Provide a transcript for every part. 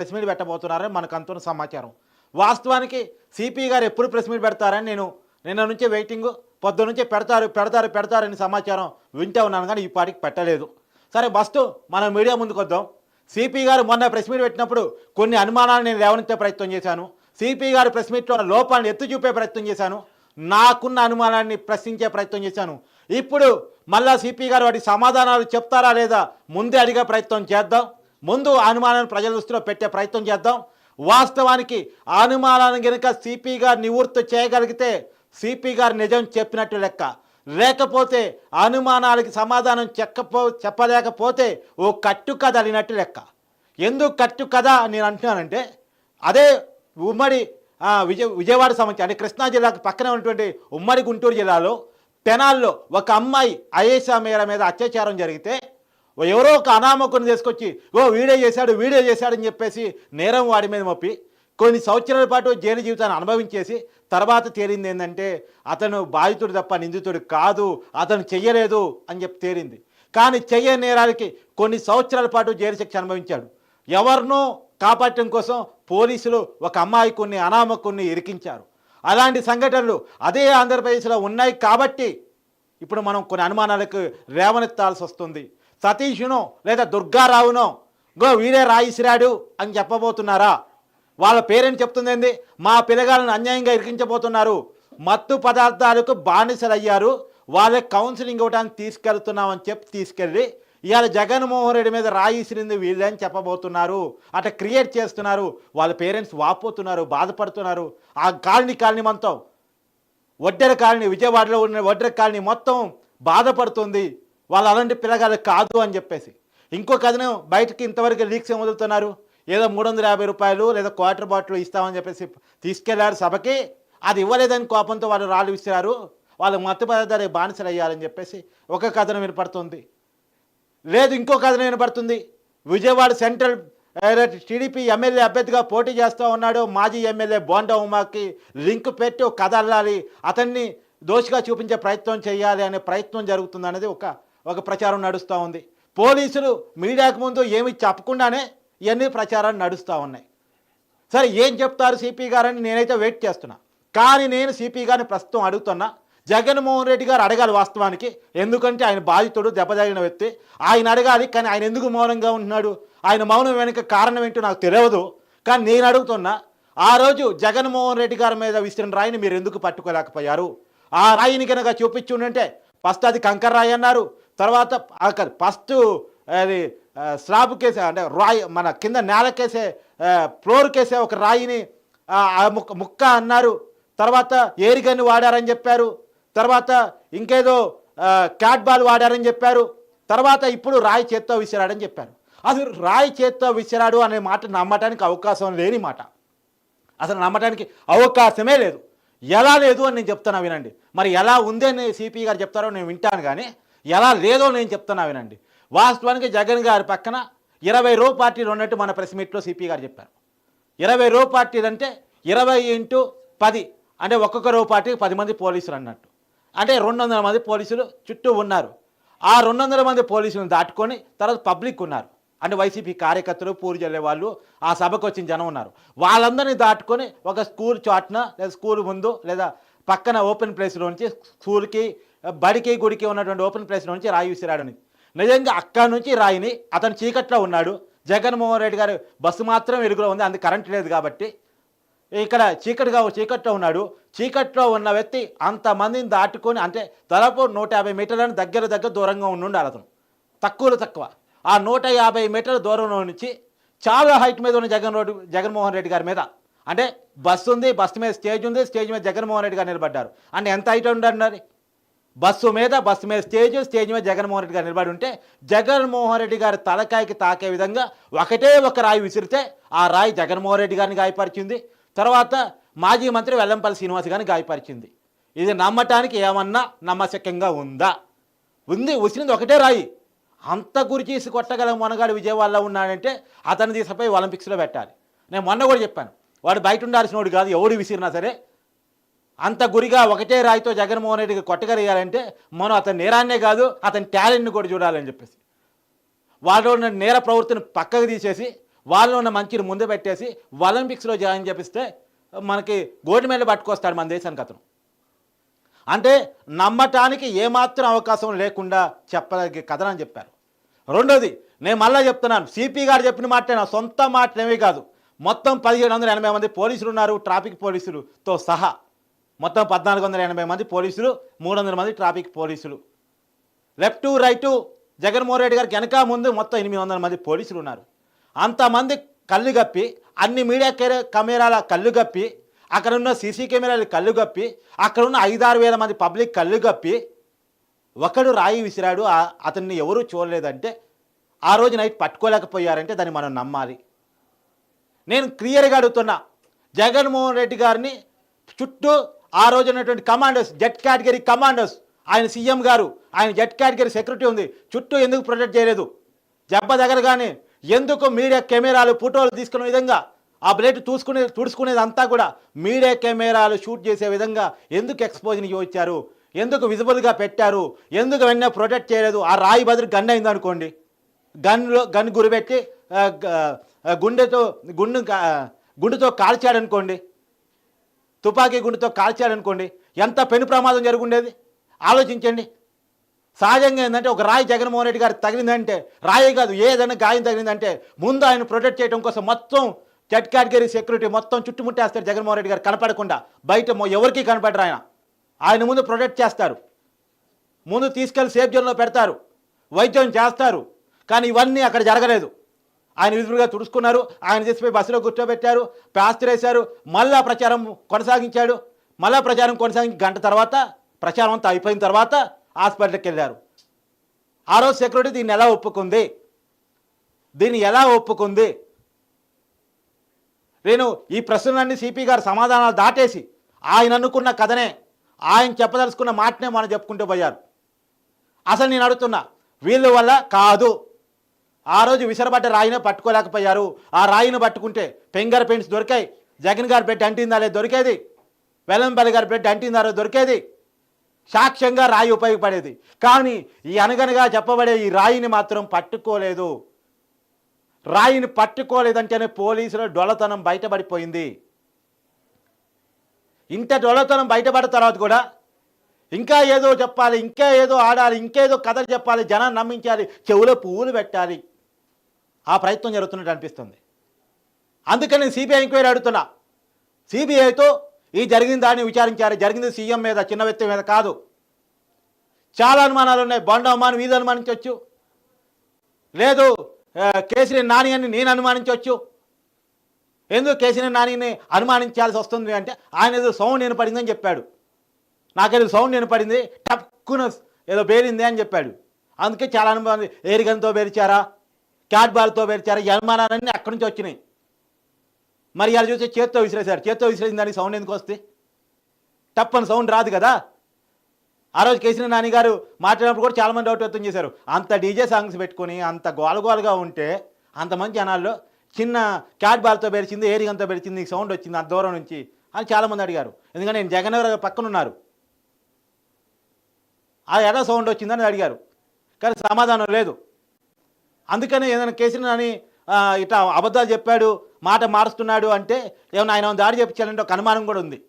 Press meet పెట్టబోతున్నారని మనకు అంతున్న సమాచారం. వాస్తవానికి సిపి గారు ఎప్పుడు ప్రెస్ మీట్ పెడతారని నేను నిన్న నుంచే వెయిటింగ్ పొద్దు నుంచే పెడతారు పెడతారు పెడతారని సమాచారం వింటే ఉన్నాను కానీ ఈ పాటికి పెట్టలేదు. సరే బస్టు మనం మీడియా ముందుకు వద్దాం. సిపి గారు మొన్న ప్రెస్ మీట్ పెట్టినప్పుడు కొన్ని అనుమానాలు నేను లేవనెత్తే ప్రయత్నం చేశాను. సిపి గారు ప్రెస్ మీట్లో ఉన్న లోపాలను ఎత్తి చూపే ప్రయత్నం చేశాను. నాకున్న అనుమానాన్ని ప్రశ్నించే ప్రయత్నం చేశాను. ఇప్పుడు మళ్ళా సిపి గారు వాటి సమాధానాలు చెప్తారా లేదా ముందే అడిగే ప్రయత్నం చేద్దాం. ముందు అనుమానాన్ని ప్రజల దృష్టిలో పెట్టే ప్రయత్నం చేద్దాం. వాస్తవానికి అనుమానాన్ని కనుక సిపి గారు నివృత్తి చేయగలిగితే సిపి గారు నిజం చెప్పినట్టు లెక్క. లేకపోతే అనుమానాలకి సమాధానం చెక్కపో చెప్పలేకపోతే ఓ కట్టు కథ అడిగినట్టు లెక్క. ఎందుకు కట్టు కథ అని నేను అంటున్నానంటే అదే ఉమ్మడి విజయ విజయవాడ సంబంధించి అంటే కృష్ణా జిల్లాకు పక్కనే ఉన్నటువంటి ఉమ్మడి గుంటూరు జిల్లాలో పెనాల్లో ఒక అమ్మాయి అయేషా మేర మీద అత్యాచారం జరిగితే ఎవరో ఒక అనామకుని తీసుకొచ్చి ఓ వీడియో చేశాడు వీడియో చేశాడని చెప్పేసి నేరం వాడి మీద మొప్పి కొన్ని సంవత్సరాల పాటు జైలు జీవితాన్ని అనుభవించేసి తర్వాత తేలింది ఏంటంటే అతను బాధితుడు తప్ప నిందితుడు కాదు అతను చెయ్యలేదు అని చెప్పి తేలింది. కానీ చెయ్య నేరాలకి కొన్ని సంవత్సరాల పాటు జైలు శిక్ష అనుభవించాడు. ఎవరినో కాపాడటం కోసం పోలీసులు ఒక అమ్మాయి కొన్ని అనామకుని ఇరికించారు. అలాంటి సంఘటనలు అదే ఆంధ్రప్రదేశ్లో ఉన్నాయి కాబట్టి ఇప్పుడు మనం కొన్ని అనుమానాలకు రేవనెత్తాల్సి వస్తుంది. సతీష్ను లేదా దుర్గారావును గో వీరే రాయిసిరాడు అని చెప్పబోతున్నారా? వాళ్ళ పేరెంట్ చెప్తుంది మా పిల్లగాళ్ళని అన్యాయంగా ఇరికించబోతున్నారు. మత్తు పదార్థాలకు బానిసలయ్యారు. వాళ్ళకి కౌన్సిలింగ్ ఇవ్వడానికి తీసుకెళ్తున్నామని చెప్పి తీసుకెళ్ళి ఇవాళ జగన్మోహన్ రెడ్డి మీద రాయిసిరింది వీళ్ళని అని చెప్పబోతున్నారు. అట క్రియేట్ చేస్తున్నారు. వాళ్ళ పేరెంట్స్ వాపోతున్నారు బాధపడుతున్నారు. ఆ కాలనీ కాలనీ మొత్తం వడ్డెర కాలనీ విజయవాడలో ఉన్న వడ్డెర కాలనీ మొత్తం బాధపడుతుంది. వాళ్ళు అలాంటి పిల్లగాలు కాదు అని చెప్పేసి. ఇంకో కథనం బయటకి ఇంతవరకు లీక్స్ ఏం వదులుతున్నారు? ఏదో మూడు వందల యాభై రూపాయలు లేదా క్వార్టర్ బాటిల్ ఇస్తామని చెప్పేసి తీసుకెళ్ళారు సభకి. అది ఇవ్వలేదని కోపంతో వాళ్ళు రాళ్ళు విసిరారు. వాళ్ళు మత్తు పదార్థాలకు బానిసలు అయ్యారని చెప్పేసి ఒక కథనం వినపడుతుంది. లేదు ఇంకో కథనం వినపడుతుంది. విజయవాడ సెంట్రల్ టీడీపీ ఎమ్మెల్యే అభ్యర్థిగా పోటీ చేస్తూ ఉన్నాడు. మాజీ ఎమ్మెల్యే బోండా ఉమాకి లింక్ పెట్టి ఒక కథ అల్లాలి. అతన్ని దోషిగా చూపించే ప్రయత్నం చేయాలి అనే ప్రయత్నం జరుగుతుంది అనేది ఒక ఒక ప్రచారం నడుస్తూ ఉంది. పోలీసులు మీడియాకు ముందు ఏమి చెప్పకుండానే ఇవన్నీ ప్రచారాలు నడుస్తూ ఉన్నాయి. సరే ఏం చెప్తారు సిపి గారని నేనైతే వెయిట్ చేస్తున్నా. కానీ నేను సిపి గారిని ప్రస్తుతం అడుగుతున్నా జగన్మోహన్ రెడ్డి గారు అడగాలి వాస్తవానికి ఎందుకంటే ఆయన బాధితుడు దెబ్బతగిన వ్యక్తి. ఆయన అడగాలి కానీ ఆయన ఎందుకు మౌనంగా ఉంటున్నాడు? ఆయన మౌనం వెనుక కారణం ఏంటో నాకు తెలియదు. కానీ నేను అడుగుతున్నా ఆ రోజు జగన్మోహన్ రెడ్డి గారి మీద విసిరిన రాయిని మీరు ఎందుకు పట్టుకోలేకపోయారు? ఆ రాయిని కనుక చూపించి ఫస్ట్ అది కంకర రాయి అన్నారు తర్వాత ఫస్ట్ అది స్లాబ్ కేసే అంటే రాయి మన కింద నేలకేసే ఫ్లోర్ కేసే ఒక రాయిని ఆ, ముక్క ముక్క అన్నారు. తర్వాత ఏరిగన్ని వాడారని చెప్పారు. తర్వాత ఇంకేదో క్యాట్ బాల్ వాడారని చెప్పారు. తర్వాత ఇప్పుడు రాయి చేత్తో విసిరాడని చెప్పారు. అసలు రాయి చేత్తో విసిరాడు అనే మాట నమ్మటానికి అవకాశం లేని మాట. అసలు నమ్మటానికి అవకాశమే లేదు. ఎలా లేదు అని నేను చెప్తున్నా వినండి. మరి ఎలా ఉంది అని సిపి గారు చెప్తారో నేను వింటాను కానీ ఎలా లేదో నేను చెప్తున్నా వినండి. వాస్తవానికి జగన్ గారి పక్కన ఇరవై రో పార్టీలు ఉన్నట్టు మన ప్రెస్ మీట్లో సిపి గారు చెప్పారు. ఇరవై రో పార్టీలు అంటే ఇరవై ఇంటూ పది అంటే ఒక్కొక్క రో పార్టీకి పది మంది పోలీసులు అన్నట్టు. అంటే రెండు వందల మంది పోలీసులు చుట్టూ ఉన్నారు. ఆ రెండు వందల మంది పోలీసులను దాటుకొని తర్వాత పబ్లిక్ ఉన్నారు. అంటే వైసీపీ కార్యకర్తలు పూరి చల్లే వాళ్ళు ఆ సభకు వచ్చిన జనం ఉన్నారు. వాళ్ళందరినీ దాటుకొని ఒక స్కూల్ చాట్న లేదా స్కూల్ ముందు లేదా పక్కన ఓపెన్ ప్లేస్లో నుంచి స్కూల్కి బడికి గుడికి ఉన్నటువంటి ఓపెన్ ప్లేస్ నుంచి రాయి విసిరాడు నిజంగా అక్కడి నుంచి రాయిని అతను చీకట్లో ఉన్నాడు. జగన్మోహన్ రెడ్డి గారు బస్సు మాత్రం వెలుగులో ఉంది అందుకు కరెంట్ లేదు కాబట్టి. ఇక్కడ చీకటిగా చీకట్లో ఉన్నాడు. చీకట్లో ఉన్న వ్యక్తి అంతమందిని దాటుకొని అంటే దాదాపు నూట యాభై మీటర్లను దగ్గర దగ్గర దూరంగా ఉండి ఉండాలి అతను. తక్కువలో తక్కువ. ఆ నూట యాభై మీటర్ల దూరంలో నుంచి చాలా హైట్ మీద ఉన్న జగన్ రోడ్డు జగన్మోహన్ రెడ్డి గారి మీద. అంటే బస్సు ఉంది బస్సు మీద స్టేజ్ ఉంది స్టేజ్ మీద జగన్మోహన్ రెడ్డి గారు నిలబడ్డారు. అంటే ఎంత హైట్ ఉండాలి బస్సు మీద బస్సు మీద స్టేజ్ స్టేజ్ మీద జగన్మోహన్ రెడ్డి గారు నిలబడి ఉంటే జగన్మోహన్ రెడ్డి గారి తలకాయకి తాకే విధంగా ఒకటే ఒక రాయి విసిరితే ఆ రాయి జగన్మోహన్ రెడ్డి గారిని గాయపరిచింది. తర్వాత మాజీ మంత్రి వెల్లంపల్లి శ్రీనివాస్ గారిని గాయపరిచింది. ఇది నమ్మటానికి ఏమన్నా నమ్మశక్యంగా ఉందా? ఉంది ఉసిరింది ఒకటే రాయి. అంత గురి చేసి కొట్టగల మొనగాడు విజయవాడలో ఉన్నాడంటే అతను తీసుకుపోయి ఒలింపిక్స్లో పెట్టాలి. నేను మొన్న కూడా చెప్పాను వాడు బయట ఉండాల్సిన వాడు కాదు ఎవడు విసిరినా సరే అంత గురిగా ఒకటే రాయితో జగన్మోహన్ రెడ్డికి కొట్టగలిగారంటే మనం అతని నేరాన్నే కాదు అతని టాలెంట్ని కూడా చూడాలని చెప్పేసి. వాళ్ళు ఉన్న నేర ప్రవృత్తిని పక్కకు తీసేసి వాళ్ళలో ఉన్న మంచిని ముందు పెట్టేసి ఒలింపిక్స్లో జాయిన్ చేపిస్తే మనకి గోల్డ్ మెడల్ పట్టుకొస్తాడు మన దేశానికి అతను. అంటే నమ్మటానికి ఏమాత్రం అవకాశం లేకుండా చెప్పడానికి కథనని చెప్పారు. రెండోది నేను మళ్ళీ చెప్తున్నాను సిపి గారు చెప్పిన మాట నా సొంత మాటలేమీ కాదు. మొత్తం పదిహేడు వందల ఎనభై మంది పోలీసులు ఉన్నారు ట్రాఫిక్ పోలీసులతో సహా. మొత్తం పద్నాలుగు వందల ఎనభై మంది పోలీసులు మూడు వందల మంది ట్రాఫిక్ పోలీసులు. లెఫ్ట్ రైటు జగన్మోహన్ రెడ్డి గారికి వెనక ముందు మొత్తం ఎనిమిది వందల మంది పోలీసులు ఉన్నారు. అంతమంది కళ్ళు గప్పి అన్ని మీడియా కెమెరాల కళ్ళు గప్పి అక్కడ ఉన్న సీసీ కెమెరాలు కళ్ళు గప్పి అక్కడ ఉన్న ఐదారు వేల మంది పబ్లిక్ కళ్ళు గప్పి ఒకడు రాయి విసిరాడు అతన్ని ఎవరూ చూడలేదంటే ఆ రోజు నైట్ పట్టుకోలేకపోయారంటే దాన్ని మనం నమ్మాలి. నేను క్లియర్గా అడుగుతున్నా జగన్మోహన్ రెడ్డి గారిని చుట్టూ ఆ రోజు ఉన్నటువంటి కమాండర్స్ జెట్ కేటగిరీ కమాండర్స్ ఆయన సీఎం గారు ఆయన జెట్ కేటగిరీ సెక్యూరిటీ ఉంది. చుట్టూ ఎందుకు ప్రొటెక్ట్ చేయలేదు? జబ్బ దగ్గర కానీ ఎందుకు మీడియా కెమెరాలు ఫోటోలు తీసుకునే విధంగా ఆ బ్లేడ్ చూసుకునే తుడుచుకునేది అంతా కూడా మీడియా కెమెరాలు షూట్ చేసే విధంగా ఎందుకు ఎక్స్పోజ్ని ఇచ్చారు? ఎందుకు విజిబుల్గా పెట్టారు? ఎందుకు వెంటనే ప్రొటెక్ట్ చేయలేదు? ఆ రాయి బదులు గన్ అయింది అనుకోండి. గన్లో గన్ గురిపెట్టి గుండెతో గుండు గుండెతో కాల్చాడనుకోండి తుపాకీ గుండెతో కాల్చాడనుకోండి ఎంత పెను ప్రమాదం జరుగుండేది? ఆలోచించండి. సహజంగా ఏంటంటే ఒక రాయి జగన్మోహన్ రెడ్డి గారికి తగిలిందంటే రాయి కాదు ఏదైనా గాయం తగిలిందంటే ముందు ఆయన ప్రొటెక్ట్ చేయడం కోసం మొత్తం జెడ్ కేటగిరీ సెక్యూరిటీ మొత్తం చుట్టుముట్టేస్తారు జగన్మోహన్ రెడ్డి గారు. కనపడకుండా బయట ఎవరికీ కనపడరు ఆయన. ఆయన ముందు ప్రొటెక్ట్ చేస్తారు. ముందు తీసుకెళ్ళి సేఫ్ జోన్లో పెడతారు. వైద్యం చేస్తారు. కానీ ఇవన్నీ అక్కడ జరగలేదు. ఆయన విధులుగా తుడుచుకున్నారు. ఆయన చేసిపోయి బస్సులో కూర్చోబెట్టారు. పాస్తురేశారు మళ్ళా ప్రచారం కొనసాగించాడు. మళ్ళా ప్రచారం కొనసాగి గంట తర్వాత ప్రచారం అంతా అయిపోయిన తర్వాత హాస్పిటల్కి వెళ్ళారు. ఆ రోజు సెక్యూరిటీ దీన్ని ఎలా ఒప్పుకుంది? దీన్ని ఎలా ఒప్పుకుంది? నేను ఈ ప్రశ్నలన్నీ సిపి గారు సమాధానాలు దాటేసి ఆయన అనుకున్న కథనే ఆయన చెప్పదలుచుకున్న మాటనే మనం చెప్పుకుంటూ పోయారు. అసలు నేను అడుగుతున్నా వీళ్ళ వల్ల కాదు. ఆ రోజు విసరబడ్డ రాయినే పట్టుకోలేకపోయారు. ఆ రాయిని పట్టుకుంటే ఫింగర్ పెయింట్స్ దొరికాయి. జగన్ గారి బ్లడ్ అంటిందా లేదు దొరికేది? వెల్లంపల్లి గారి బ్లడ్ అంటిందా దొరికేది? సాక్ష్యంగా రాయి ఉపయోగపడేది. కానీ ఈ అనగనగా చెప్పబడే ఈ రాయిని మాత్రం పట్టుకోలేదు. రాయిని పట్టుకోలేదంటేనే పోలీసుల డొలతనం బయటపడిపోయింది. ఇంత డొలతనం బయటపడిన తర్వాత కూడా ఇంకా ఏదో చెప్పాలి ఇంకా ఏదో ఆడాలి ఇంకేదో కథలు చెప్పాలి జనాన్ని నమ్మించాలి చెవులో పువ్వులు పెట్టాలి. ఆ ప్రయత్నం జరుగుతున్నట్టు అనిపిస్తుంది. అందుకని సిబిఐ ఎంక్వైరీ అడుగుతున్నా. సిబిఐతో ఈ జరిగిన దాన్ని విచారించారు. జరిగింది సీఎం మీద చిన్న వ్యక్తి మీద కాదు. చాలా అనుమానాలు ఉన్నాయి. బొండ అనుమానం వీధి అనుమానించవచ్చు లేదు ఆ, నాని అని నేను అనుమానించవచ్చు ఎందుకు కేసీఆర్ నానిని అనుమానించాల్సి వస్తుంది అంటే ఆయన ఏదో సౌండ్ వినపడిందని చెప్పాడు. నాకేదో సౌండ్ వినపడింది టక్కున ఏదో బేరింది అని చెప్పాడు. అందుకే చాలా అనుమానం ఏరిగంతో బేరిచారా క్యాట్ బాల్తో పేర్చారు ఈ అక్కడి నుంచి వచ్చినాయి. మరి అలా చూస్తే చేత్తో విసిరేశారు. చేత్తో విసిరేసిన దానికి సౌండ్ ఎందుకు వస్తే? టప్పని సౌండ్ రాదు కదా. ఆ రోజు కేసీఆర్ నాన్నగారు మాట్లాడినప్పుడు కూడా చాలా మంది డౌట్ వ్యక్తం చేశారు. అంత డీజే సాంగ్స్ పెట్టుకొని అంత గోలగోలగా ఉంటే అంతమంది జనాల్లో చిన్న క్యాట్ బాల్తో పెరిచింది ఏరిగంతో పెరిచింది సౌండ్ వచ్చింది అంత దూరం నుంచి అని చాలామంది అడిగారు. ఎందుకంటే నేను జగన్ గారు పక్కన ఉన్నారు. అది ఎలా సౌండ్ వచ్చిందని అడిగారు. కానీ సమాధానం లేదు. అందుకని ఏదైనా కేసీఆర్ నాని ఇట్లా అబద్ధాలు చెప్పాడు మాట మారుస్తున్నాడు అంటే ఏమైనా ఆయన దాడి చెప్పించాలంటే ఒక అనుమానం కూడా ఉంది.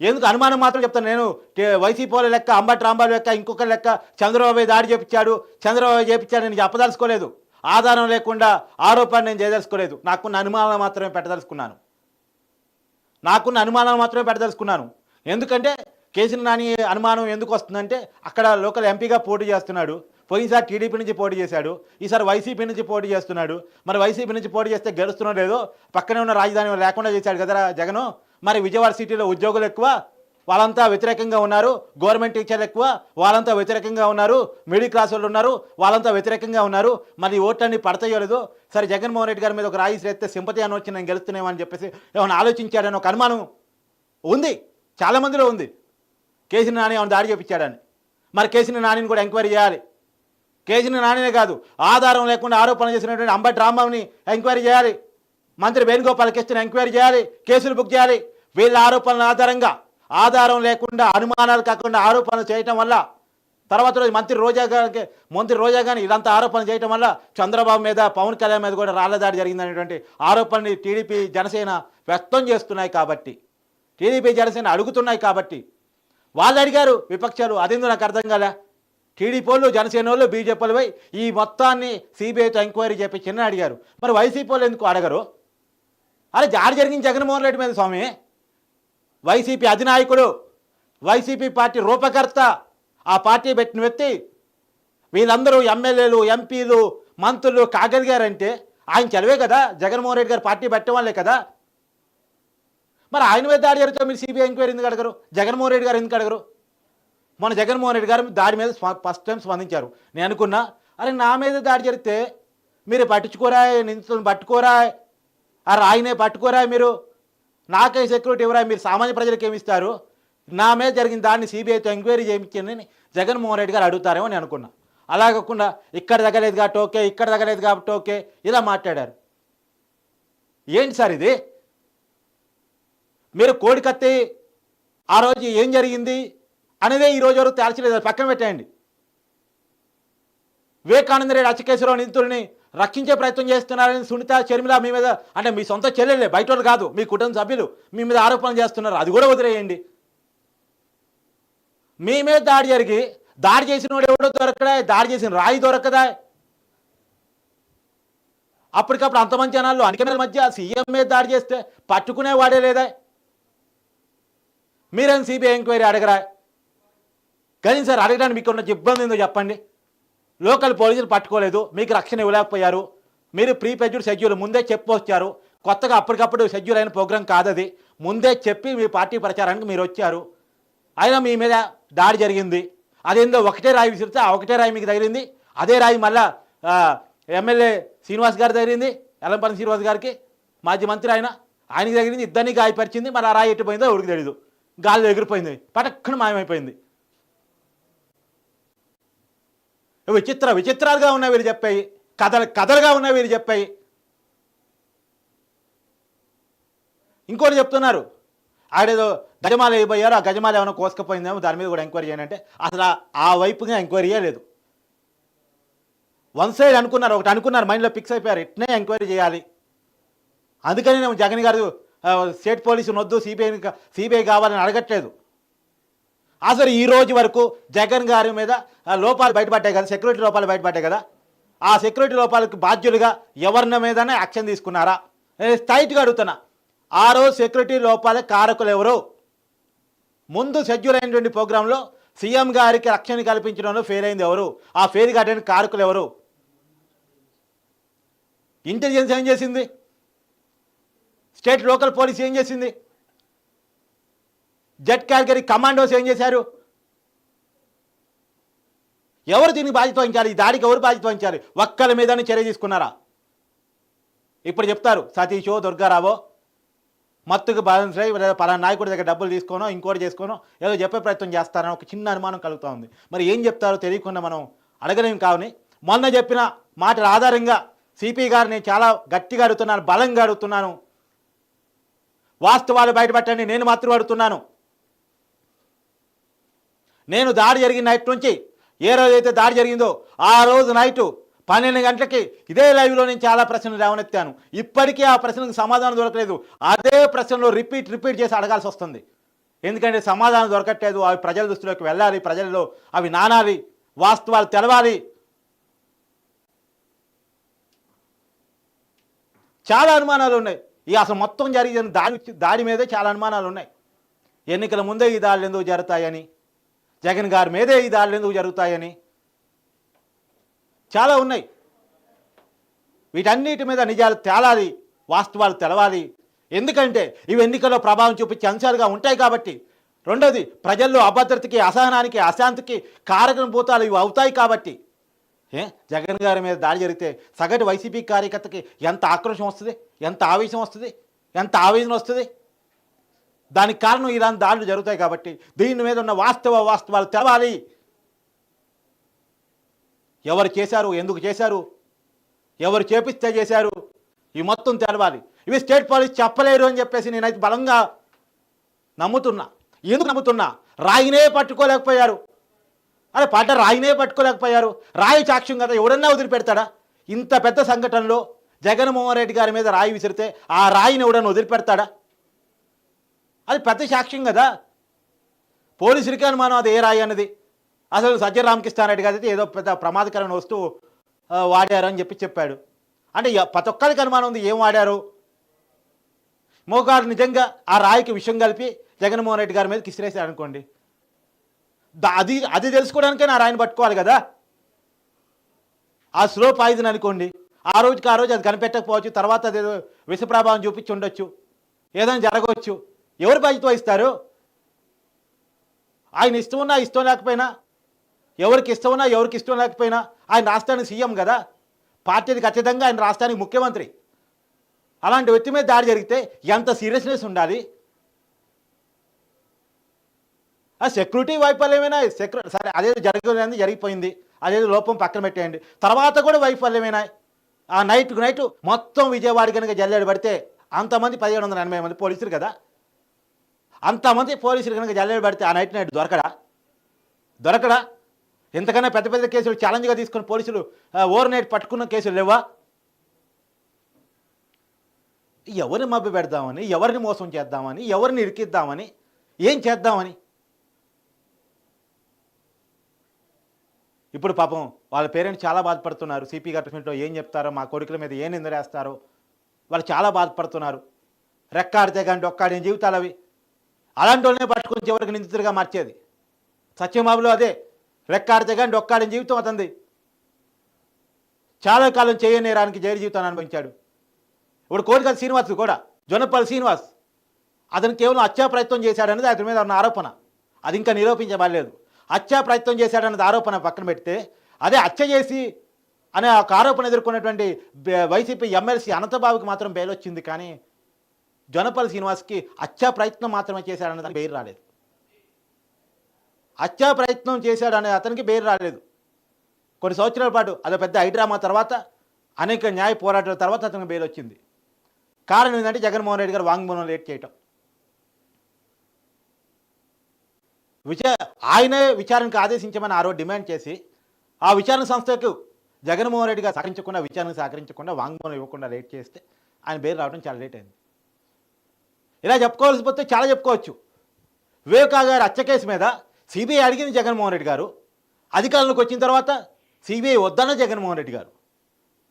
ఎందుకు అనుమానం మాత్రం చెప్తాను నేను? టే- వైసీపీ లెక్క అంబటి రాంబాబు లెక్క ఇంకొక లెక్క చంద్రబాబు దాడి చేపించాడు చంద్రబాబు చేపించాడు నేను చెప్పదలుచుకోలేదు. ఆధారం లేకుండా ఆరోపణ నేను చేయదలుచుకోలేదు. నాకున్న అనుమానాలు మాత్రమే పెట్టదలుచుకున్నాను. నాకున్న అనుమానాలు మాత్రమే పెట్టదలుచుకున్నాను. ఎందుకంటే కేసీఆర్ నాని అనుమానం ఎందుకు వస్తుందంటే అక్కడ లోకల్ ఎంపీగా పోటీ చేస్తున్నాడు. పోయినసారి టీడీపీ నుంచి పోటీ చేశాడు ఈసారి వైసీపీ నుంచి పోటీ చేస్తున్నాడు. మరి వైసీపీ నుంచి పోటీ చేస్తే గెలుస్తున్నాడు లేదో పక్కనే ఉన్న రాజధాని లేకుండా చేశాడు కదా జగను. మరి విజయవాడ సిటీలో ఉద్యోగులు ఎక్కువ వాళ్ళంతా వ్యతిరేకంగా ఉన్నారు గవర్నమెంట్ టీచర్లు ఎక్కువ వాళ్ళంతా వ్యతిరేకంగా ఉన్నారు మిడిల్ క్లాస్ వాళ్ళు ఉన్నారు వాళ్ళంతా వ్యతిరేకంగా ఉన్నారు. మరి ఓట్లన్నీ పడతయ్యలేదు సరే జగన్మోహన్ రెడ్డి గారి మీద ఒక రాయి ఎత్తే సింపతి అని వచ్చి నేను గెలుస్తున్నామని చెప్పేసి ఏమైనా ఆలోచించాడని ఒక అనుమానం ఉంది. చాలామందిలో ఉంది. కేసీని నాని ఏమైనా దాడి చేపించాడని. మరి కేసీని నానిని కూడా ఎంక్వైరీ చేయాలి. కేజీని నానినే కాదు ఆధారం లేకుండా ఆరోపణలు చేసినటువంటి అంబటి రాంబాబుని ఎంక్వైరీ చేయాలి. మంత్రి వేణుగోపాల్ కృష్ణని ఎంక్వైరీ చేయాలి కేసులు బుక్ చేయాలి. వీళ్ళ ఆరోపణల ఆధారంగా ఆధారం లేకుండా అనుమానాలు కాకుండా ఆరోపణలు చేయటం వల్ల తర్వాత రోజు మంత్రి రోజా గారికి మంత్రి రోజా గారిని ఇదంతా ఆరోపణలు చేయటం వల్ల చంద్రబాబు మీద పవన్ కళ్యాణ్ మీద కూడా రాళ్ళ దాడి జరిగిందనేటువంటి ఆరోపణని టీడీపీ జనసేన వ్యక్తం చేస్తున్నాయి కాబట్టి టీడీపీ జనసేన అడుగుతున్నాయి కాబట్టి వాళ్ళు అడిగారు విపక్షాలు అదేందో నాకు అర్థం కాలే. టీడీపీ వాళ్ళు జనసేన వాళ్ళు బీజేపీ వాళ్ళు ఈ మొత్తాన్ని సిబిఐతో ఎంక్వైరీ చేపించని అడిగారు. మరి వైసీపీ వాళ్ళు ఎందుకు అడగరు? అరే జాడి జరిగింది జగన్మోహన్ రెడ్డి మీద స్వామి. వైసీపీ అధినాయకుడు వైసీపీ పార్టీ రూపకర్త ఆ పార్టీ పెట్టిన వ్యక్తి. వీళ్ళందరూ ఎమ్మెల్యేలు ఎంపీలు మంత్రులు కాగలిగారంటే ఆయన చదివే కదా? జగన్మోహన్ రెడ్డి గారు పార్టీ పెట్టడం వాళ్ళే కదా? మరి ఆయన మీద దాడి జరుగుతుంది మీరు సిబిఐ ఎంక్వైరీ ఎందుకు అడగరు? జగన్మోహన్ రెడ్డి గారు ఎందుకు అడగరు? మన జగన్మోహన్ రెడ్డి గారు దాడి మీద ఫస్ట్ టైం స్పందించారు. నేను అనుకున్నా అరే నా మీద దాడి జరిగితే మీరు పట్టించుకోరా నిందితులను పట్టుకోరా ఆ రాయినే పట్టుకోరా మీరు? నాకే సెక్యూరిటీ ఇవ్వరా మీరు సామాన్య ప్రజలకు ఏమి ఇస్తారు? నా మీద జరిగిన దాన్ని సిబిఐతో ఎంక్వైరీ చేయించండి జగన్మోహన్ రెడ్డి గారు అడుగుతారేమో నేను అనుకున్నా. అలా కాకుండా ఇక్కడ తగ్గలేదు కాబట్టి ఓకే ఇక్కడ తగ్గలేదు కాబట్టి ఓకే ఇలా మాట్లాడారు. ఏంటి సార్ ఇది? మీరు కోడికత్తి ఆ రోజు ఏం జరిగింది? అనేదే ఈ రోజు వరకు తేల్చలేదు. పక్కన పెట్టేయండి. వివేకానంద రెడ్డి అచ్చకేశ్వరరావు నిందితుడిని రక్షించే ప్రయత్నం చేస్తున్నారని సునీత షర్మిల మీ మీద అంటే మీ సొంత చెల్లెలే బయట వాళ్ళు కాదు మీ కుటుంబ సభ్యులు మీ మీద ఆరోపణలు చేస్తున్నారు. అది కూడా వదిలేయండి. మీ మీద దాడి జరిగి దాడి చేసిన వాడు ఎవడో దొరకడా? దాడి చేసిన రాయి దొరకదా? అప్పటికప్పుడు అంతమంది జనాలు అనికమైన మధ్య సీఎం మీద దాడి చేస్తే పట్టుకునే వాడే లేదా? మీరేం సిబిఐ ఎంక్వైరీ అడగరా? కానీ సార్ అడగడానికి మీకు ఉన్న ఇబ్బంది ఏందో చెప్పండి. లోకల్ పోలీసులు పట్టుకోలేదు మీకు రక్షణ ఇవ్వలేకపోయారు. మీరు ప్రీ పెడ్యూడ్ షెడ్యూల్ ముందే చెప్పి వచ్చారు కొత్తగా అప్పటికప్పుడు షెడ్యూల్ అయిన ప్రోగ్రాం కాదది. ముందే చెప్పి మీ పార్టీ ప్రచారానికి మీరు వచ్చారు. అయినా మీ మీద దాడి జరిగింది. అదేందో ఒకటే రాయి విసిరితే ఆ ఒకటే రాయి మీకు తగిలింది. అదే రాయి మళ్ళా ఎమ్మెల్యే శ్రీనివాస్ గారు తగిలింది ఎల్లంపల్లి శ్రీనివాస్ గారికి. మాజీ మంత్రి ఆయన ఆయనకి తగిలింది ఇద్దరిని గాయపరిచింది. మరి ఆ రాయి ఎట్టిపోయిందో ఎవరికి తెలియదు గాలిలో ఎగిరిపోయింది. పటక్కన మాయమైపోయింది. విచిత్ర విచిత్రాలుగా ఉన్నాయి వీరు చెప్పాయి కథలు కథలుగా ఉన్నాయి వీరు చెప్పాయి ఇంకోటి చెప్తున్నారు. ఆడేదో గజమాల అయిపోయారు ఆ గజమాల ఏమైనా కోసుకపోయిందేమో దాని మీద కూడా ఎంక్వైరీ చేయండి అంటే అసలు ఆ- వైపుగా ఎంక్వైరీయే లేదు వన్ సైడ్ అనుకున్నారు ఒకటి అనుకున్నారు మైండ్లో ఫిక్స్ అయిపోయారు ఇట్నే ఎంక్వైరీ చేయాలి. అందుకని నేను జగన్ గారు స్టేట్ పోలీసులు వద్దు సిబిఐ సిబిఐ కావాలని అడగట్లేదు. అసలు ఈ రోజు వరకు జగన్ గారి మీద లోపాలు బయటపడ్డాయి కదా సెక్యూరిటీ లోపాలు బయటపడ్డాయి కదా. ఆ సెక్యూరిటీ లోపాలకు బాధ్యులుగా ఎవరిన మీదనే యాక్షన్ తీసుకున్నారా? నేను స్థాయిగా అడుగుతున్నా. ఆ రోజు సెక్యూరిటీ లోపాల కారకులు ఎవరు? ముందు షెడ్యూల్ అయినటువంటి ప్రోగ్రాంలో సీఎం గారికి రక్షణ కల్పించడంలో ఫెయిల్ అయింది ఎవరు? ఆ ఫెయిల్ కావడానికి కారకులు ఎవరు? ఇంటెలిజెన్స్ ఏం చేసింది? స్టేట్ లోకల్ పోలీస్ ఏం చేసింది? జెట్ కేటగిరీ కమాండోస్ ఏం చేశారు? ఎవరు దీనికి బాధ్యత వహించారు ఈ దాడికి ఎవరు బాధ్యత వహించారు ఒక్కరి మీదనే చర్య తీసుకున్నారా? ఇప్పుడు చెప్తారు సతీషో దుర్గారావో మత్తుకు బ్యాలెన్స్ లేదా పలానా నాయకుడి దగ్గర డబ్బులు తీసుకోనో ఇంకోటి చేసుకోనో ఏదో చెప్పే ప్రయత్నం చేస్తారని ఒక చిన్న అనుమానం కలుగుతూ ఉంది. మరి ఏం చెప్తారో తెలియకుండా మనం అడగలేం కావని మొన్న చెప్పిన మాటల ఆధారంగా సిపి గారు నేను చాలా గట్టిగా అడుగుతున్నాను బలంగా అడుగుతున్నాను. వాస్తవాలు బయటపెట్టండి నేను మాత్రం అడుగుతున్నాను. నేను దాడి జరిగిన నైట్ నుంచి ఏ రోజైతే దాడి జరిగిందో ఆ రోజు నైటు పన్నెండు గంటలకి ఇదే లైవ్లో నేను చాలా ప్రశ్నలు లేవనెత్తాను ఇప్పటికీ ఆ ప్రశ్నకు సమాధానం దొరకలేదు. అదే ప్రశ్నలో రిపీట్ రిపీట్ చేసి అడగాల్సి వస్తుంది. ఎందుకంటే సమాధానం దొరకట్లేదు. అవి ప్రజల దృష్టిలోకి వెళ్ళాలి ప్రజల్లో అవి నానాలి వాస్తవాలు తెలవాలి. చాలా అనుమానాలు ఉన్నాయి. ఈ అసలు మొత్తం జరిగిన దాడి దాడి మీదే చాలా అనుమానాలు ఉన్నాయి. ఎన్నికల ముందే ఈ దాడులు ఎందుకు జరుగుతాయని జగన్ గారి మీదే ఈ దాడులు ఎందుకు జరుగుతాయని. చాలా ఉన్నాయి. వీటన్నిటి మీద నిజాలు తేలాలి వాస్తవాలు తెలవాలి. ఎందుకంటే ఇవి ఎన్నికల్లో ప్రభావం చూపించే అంశాలుగా ఉంటాయి కాబట్టి. రెండోది ప్రజల్లో అభద్రతకి అసహనానికి అశాంతికి కారకభూతాలు ఇవి అవుతాయి కాబట్టి. ఏ? జగన్ గారి మీద దాడి జరిగితే సగటు వైసీపీ కార్యకర్తకి ఎంత ఆక్రోషం వస్తుంది? ఎంత ఆవేశం వస్తుంది? ఎంత ఆవేదన వస్తుంది? దానికి కారణం ఇలాంటి దాడులు జరుగుతాయి కాబట్టి దీని మీద ఉన్న వాస్తవ వాస్తవాలు తెలవాలి. ఎవరు చేశారు? ఎందుకు చేశారు? ఎవరు చేపిస్తే చేశారు? ఇవి మొత్తం తెలవాలి. ఇవి స్టేట్ పోలీస్ చెప్పలేరు అని చెప్పేసి నేనైతే బలంగా నమ్ముతున్నా. ఎందుకు నమ్ముతున్నా? రాయినే పట్టుకోలేకపోయారు. అరే పాట రాయినే పట్టుకోలేకపోయారు. రాయి సాక్ష్యం కదా ఎవడన్నా వదిలిపెడతాడా? ఇంత పెద్ద సంఘటనలో జగన్మోహన్ రెడ్డి గారి మీద రాయి విసిరితే ఆ రాయిని ఎవడన్నా వదిలిపెడతాడా? అది పెద్ద సాక్ష్యం కదా. పోలీసులకి అనుమానం అది ఏ రాయి అన్నది. అసలు సజ్జ రామకృష్ణారెడ్డి గారు అయితే ఏదో పెద్ద ప్రమాదకరమైన వస్తువు వాడారని వాడారు అని చెప్పి చెప్పాడు. అంటే ప్రతి ఒక్కరికి అనుమానం ఉంది ఏం వాడారు? మోకారు నిజంగా ఆ రాయికి విషయం కలిపి జగన్మోహన్ రెడ్డి గారి మీద కిసిరేశారు అనుకోండి. అది అది తెలుసుకోవడానికే నా రాయిని పట్టుకోవాలి కదా. ఆ స్లో పాయిజన్ అనుకోండి ఆ రోజుకి ఆ రోజు అది కనిపెట్టకపోవచ్చు తర్వాత అది విష ప్రభావం చూపించి ఉండొచ్చు ఏదైనా జరగవచ్చు. ఎవరు బాధ్యత వహిస్తారు? ఆయన ఇష్టం ఉన్నా ఇష్టం లేకపోయినా ఎవరికి ఇష్టం ఉన్నా ఎవరికి ఇష్టం లేకపోయినా ఆయన రాష్ట్రానికి సీఎం కదా. పార్టీకి ఖచ్చితంగా ఆయన రాష్ట్రానికి ముఖ్యమంత్రి. అలాంటి వ్యక్తి మీద దాడి జరిగితే ఎంత సీరియస్నెస్ ఉండాలి? ఆ సెక్యూరిటీ వైఫల్యమైనా సెక్యూ సరే అదేదో జరగలేదు జరిగిపోయింది. అదేదో లోపం పక్కన పెట్టేయండి. తర్వాత కూడా వైఫల్యమైనా ఆ నైట్ నైట్ మొత్తం విజయవాడ కనుక జల్లేడు పడితే అంతమంది పదిహేడు వందల ఎనభై మంది పోలీసులు కదా. అంతమంది పోలీసులు కనుక జల్లేడు పడితే ఆ నైట్ నైట్ దొరకడా? దొరకడా? ఎంతకన్నా పెద్ద పెద్ద కేసులు ఛాలెంజ్గా తీసుకుని పోలీసులు ఓవర్ నైట్ పట్టుకున్న కేసులు లేవా? ఎవరిని మభ్య పెడదామని ఎవరిని మోసం చేద్దామని ఎవరిని ఇరికిద్దామని ఏం చేద్దామని? ఇప్పుడు పాపం వాళ్ళ పేరెంట్స్ చాలా బాధపడుతున్నారు. సిపి గవర్నమెంట్లో ఏం చెప్తారో మా కొడుకుల మీద ఏం నిందరేస్తారో వాళ్ళు చాలా బాధపడుతున్నారు. రెక్కాడితే కానీ ఒక్కాడిన జీవితాలు అవి అలాంటి వాళ్ళనే పట్టుకొని చివరికి నిందితుడిగా మార్చేది. సత్యబాబులో అదే రెక్కాడితే కానీ ఒక్కాడిన జీవితం అతంది చాలా కాలం చేయనేరానికి జైలు జీవితాన్ని అనుభవించాడు. ఇప్పుడు కోరిక శ్రీనివాస్ కూడా జొన్నపల్లి శ్రీనివాస్ అతను కేవలం హత్యా ప్రయత్నం చేశాడనేది అతని మీద ఉన్న ఆరోపణ. అది ఇంకా నిరూపించబడలేదు. హత్యా ప్రయత్నం చేశాడన్నది ఆరోపణ పక్కన పెడితే అదే హత్య చేసి అనే ఒక ఆరోపణ ఎదుర్కొన్నటువంటి వైసీపీ ఎమ్మెల్సీ అనంతబాబుకి మాత్రం బెయిల్ వచ్చింది కానీ జొనపల్లి శ్రీనివాస్కి హత్యా ప్రయత్నం మాత్రమే చేశాడన్నది బెయిల్ రాలేదు. హత్యా ప్రయత్నం చేశాడనే అతనికి బెయిల్ రాలేదు. కొన్ని సంవత్సరాల పాటు అదో పెద్ద హైడ్రామా తర్వాత అనేక న్యాయ పోరాటాల తర్వాత అతనికి బెయిల్ వచ్చింది. కారణం ఏంటంటే జగన్మోహన్ రెడ్డి గారు వాంగ్మూలం లేట్ చేయటం. విచార ఆయనే విచారణకు ఆదేశించమని ఆ రోజు డిమాండ్ చేసి ఆ విచారణ సంస్థకు జగన్మోహన్ రెడ్డి గారు సహకరించకుండా విచారణకు సహకరించకుండా వాంగ్మూలం ఇవ్వకుండా లేట్ చేస్తే ఆయన బెయిల్ రావడం చాలా లేట్ అయింది. ఇలా చెప్పుకోవాల్సి పోతే చాలా చెప్పుకోవచ్చు. వివేకా గారి హత్య కేసు మీద సిబిఐ అడిగింది జగన్మోహన్ రెడ్డి గారు. అధికారంలోకి వచ్చిన తర్వాత సిబిఐ వద్దన్న జగన్మోహన్ రెడ్డి గారు.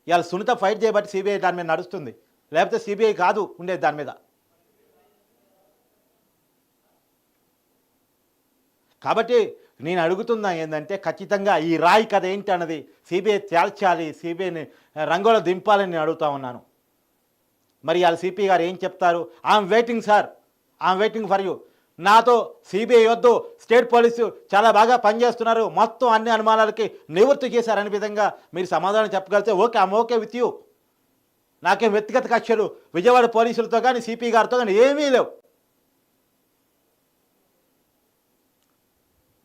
ఇవాళ సునీత ఫైట్ చేయబట్టి సిబిఐ దాని మీద నడుస్తుంది. లేకపోతే సిబిఐ కాదు ఉండేది దాని మీద. కాబట్టి నేను అడుగుతున్నా ఏంటంటే ఖచ్చితంగా ఈ రాయి కథ ఏంటి అన్నది సిబిఐ తేల్చాలి సిబిఐని రంగులో దింపాలని నేను అడుగుతా ఉన్నాను. మరి వాళ్ళ సిపి గారు ఏం చెప్తారు? I'm waiting sir I'm waiting for you నాతో సిబిఐ వద్దు. స్టేట్ పోలీసు చాలా బాగా పనిచేస్తున్నారు. మొత్తం అన్ని అనుమానాలకి నివృత్తి చేశారనే విధంగా మీరు సమాధానం చెప్పగలిగితే okay I'm okay with you నాకేం వ్యక్తిగత కక్షలు? విజయవాడ పోలీసులతో కానీ సిపి గారితో కానీ ఏమీ లేవు.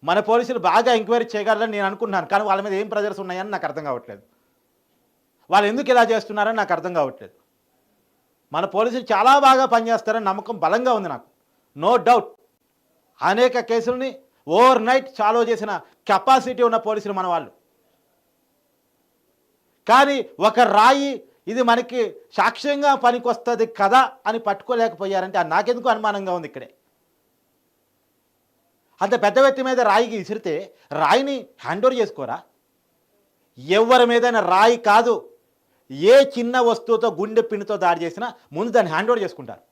మన పోలీసులు బాగా ఎంక్వైరీ చేయగలరని నేను అనుకుంటున్నాను. కానీ వాళ్ళ మీద ఏం ప్రెజర్స్ ఉన్నాయని నాకు అర్థం కావట్లేదు. వాళ్ళు ఎందుకు ఇలా చేస్తున్నారని నాకు అర్థం కావట్లేదు. మన పోలీసులు చాలా బాగా పనిచేస్తారని నమ్మకం బలంగా ఉంది నాకు. నో డౌట్ అనేక కేసుల్ని ఓవర్ నైట్ సాల్వ్ చేసిన కెపాసిటీ ఉన్న పోలీసులు మన వాళ్ళు. కానీ ఒక రాయి ఇది మనకి సాక్ష్యంగా పనికొస్తుంది కదా అని పట్టుకోలేకపోయారంటే అది నాకెందుకు అనుమానంగా ఉంది ఇక్కడే? అంత పెద్ద వ్యక్తి మీద రాయికి విసిరితే రాయిని హ్యాండ్ ఓవర్ చేసుకోరా? ఎవరి మీదైనా రాయి కాదు. ఏ చిన్న వస్తువుతో గుండె పిన్నుతో దాడి చేసినా ముందు దాన్ని హ్యాండ్ ఓవర్ చేసుకుంటారు.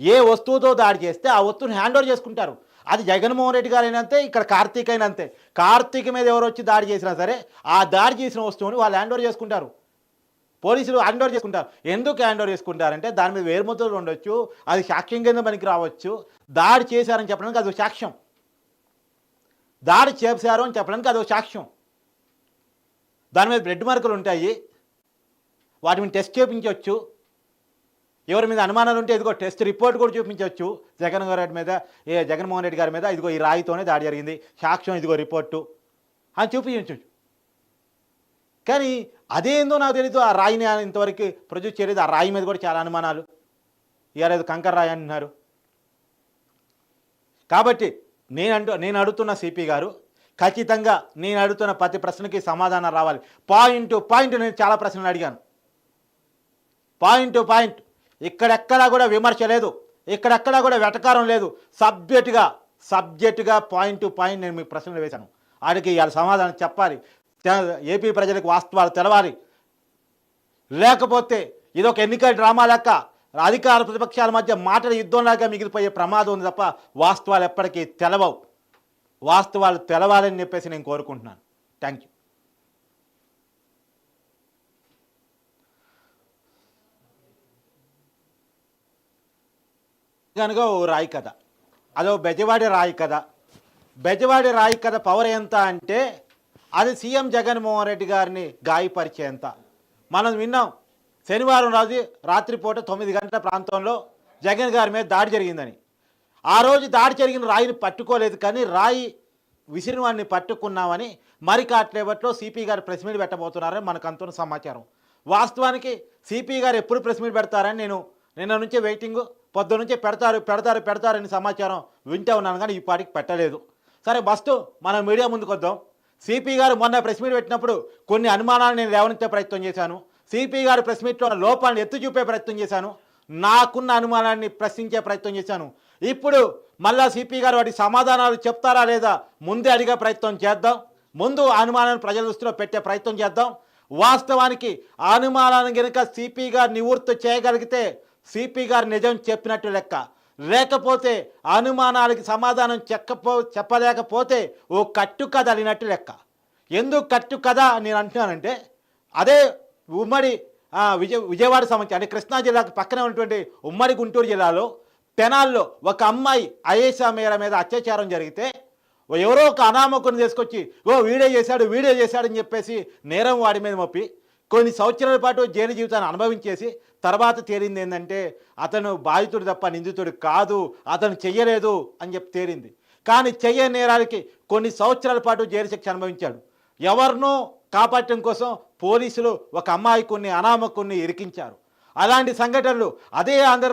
ఏ వస్తువుతో దాడి చేస్తే ఆ వస్తువుని హ్యాండ్ ఓవర్ చేసుకుంటారు. అది జగన్మోహన్ రెడ్డి గారు అయినంతే ఇక్కడ కార్తీక్ అయినంతే. కార్తీక్ మీద ఎవరు వచ్చి దాడి చేసినా సరే ఆ దాడి చేసిన వస్తువుని వాళ్ళు హ్యాండ్ ఓవర్ చేసుకుంటారు. పోలీసులు హ్యాండ్ ఓవర్ చేసుకుంటారు. ఎందుకు హ్యాండ్ ఓవర్ చేసుకుంటారంటే దాని మీద వేరుముద్రలు ఉండొచ్చు అది సాక్ష్యం కింద పనికి రావచ్చు. దాడి చేశారని చెప్పడానికి అది ఒక సాక్ష్యం దాడి చేశారు అని చెప్పడానికి అది ఒక సాక్ష్యం దాని మీద బ్లడ్ మార్కులు ఉంటాయి. వాటి మీద టెస్ట్ చేయించవచ్చు ఎవరి మీద అనుమానాలు ఉంటే ఇదిగో టెస్ట్ రిపోర్ట్ కూడా చూపించవచ్చు. జగన్ గారి మీద ఏ జగన్మోహన్ రెడ్డి గారి మీద ఇదిగో ఈ రాయితోనే దాడి జరిగింది. సాక్ష్యం ఇదిగో రిపోర్టు అని చూపించవచ్చు. కానీ అదేందో నాకు తెలీదు. ఆ రాయిని ఇంతవరకు ప్రొడ్యూస్ చేయలేదు. ఆ రాయి మీద కూడా చాలా అనుమానాలు. ఇవాళ కంకర్ రాయి అంటున్నారు. కాబట్టి నేను అంటూ నేను అడుగుతున్న సిపి గారు ఖచ్చితంగా నేను అడుగుతున్న ప్రతి ప్రశ్నకి సమాధానం రావాలి. పాయింట్ టు పాయింట్ నేను చాలా ప్రశ్నలు అడిగాను. Point to point. ఇక్కడెక్కడా కూడా విమర్శ లేదు. ఇక్కడెక్కడా కూడా వెటకారం లేదు. సబ్జెక్టుగా సబ్జెక్టుగా పాయింట్ టు పాయింట్ నేను మీ ప్రశ్నలు వేశాను. ఆడికి ఇవాళ సమాధానం చెప్పాలి. ఏపీ ప్రజలకు వాస్తవాలు తెలవాలి. లేకపోతే ఇదొక ఎన్నికల డ్రామా లెక్క. అధికార ప్రతిపక్షాల మధ్య మాటల యుద్ధంలాగా మిగిలిపోయే ప్రమాదం ఉంది తప్ప వాస్తవాలు ఎప్పటికీ తెలవవు. వాస్తవాలు తెలవాలని చెప్పేసి నేను కోరుకుంటున్నాను. థ్యాంక్ యూ కనుక ఓ రాయి కథ. అదో బెజవాడి రాయి కథ. బెజవాడి రాయి కథ పవర్ ఎంత అంటే అది సీఎం జగన్మోహన్ రెడ్డి గారిని గాయపరిచేంత. మనం విన్నాం శనివారం రోజు రాత్రిపూట తొమ్మిది గంటల ప్రాంతంలో జగన్ గారి మీద దాడి జరిగిందని. ఆ రోజు దాడి జరిగిన రాయిని పట్టుకోలేదు కానీ రాయి విసిరిన వాడిని పట్టుకున్నామని మరి కాట్లేబట్లో సిపి గారు ప్రెస్ మీట్ పెట్టబోతున్నారని మనకు అంతున్న సమాచారం. వాస్తవానికి సిపి గారు ఎప్పుడు ప్రెస్ మీట్ పెడతారని నేను నిన్న నుంచే వెయిటింగ్ పొద్దు నుంచే పెడతారు పెడతారు పెడతారని సమాచారం వింటే ఉన్నాను కానీ ఈ పాటికి పెట్టలేదు. సరే ఫస్ట్ మనం మీడియా ముందుకు వద్దాం. సిపి గారు మొన్న ప్రెస్ మీట్ పెట్టినప్పుడు కొన్ని అనుమానాలు నేను లేవనెత్తే ప్రయత్నం చేశాను. సిపి గారు ప్రెస్ మీట్లో ఉన్న లోపాలను ఎత్తి చూపే ప్రయత్నం చేశాను. నాకున్న అనుమానాన్ని ప్రశ్నించే ప్రయత్నం చేశాను. ఇప్పుడు మళ్ళా సిపి గారు వాటి సమాధానాలు చెప్తారా లేదా ముందే అడిగే ప్రయత్నం చేద్దాం. ముందు అనుమానాన్ని ప్రజల దృష్టిలో పెట్టే ప్రయత్నం చేద్దాం. వాస్తవానికి అనుమానాన్ని కనుక సిపి గారు నివృత్తి చేయగలిగితే సిపి గారు నిజం చెప్పినట్టు లెక్క. లేకపోతే అనుమానాలకి సమాధానం చెక్కపో చెప్పలేకపోతే ఓ కట్టు కథ అడిగినట్టు లెక్క. ఎందుకు కట్టు కథ అని నేను అంటున్నానంటే అదే ఉమ్మడి విజయ విజయవాడ సంబంధించి అంటే కృష్ణా జిల్లాకు పక్కనే ఉన్నటువంటి ఉమ్మడి గుంటూరు జిల్లాలో తెనాల్లో ఒక అమ్మాయి అయేసా మేర మీద అత్యాచారం జరిగితే ఓ ఎవరో ఒక అనామకుని తీసుకొచ్చి ఓ వీడియో చేశాడు వీడియో చేశాడని చెప్పేసి నేరం వాడి మీద మప్పి కొన్ని సంవత్సరాల పాటు జైలు జీవితాన్ని అనుభవించేసి తర్వాత తేలింది ఏంటంటే అతను బాధితుడు తప్ప నిందితుడు కాదు అతను చెయ్యలేదు అని చెప్పి తేలింది. కానీ చెయ్య నేరాలకి కొన్ని సంవత్సరాల పాటు జైలు శిక్ష అనుభవించాడు. ఎవరినో కాపాడటం కోసం పోలీసులు ఒక అమ్మాయి కొన్ని అనామకుణ్ణి ఇరికించారు. అలాంటి సంఘటనలు అదే ఆంధ్ర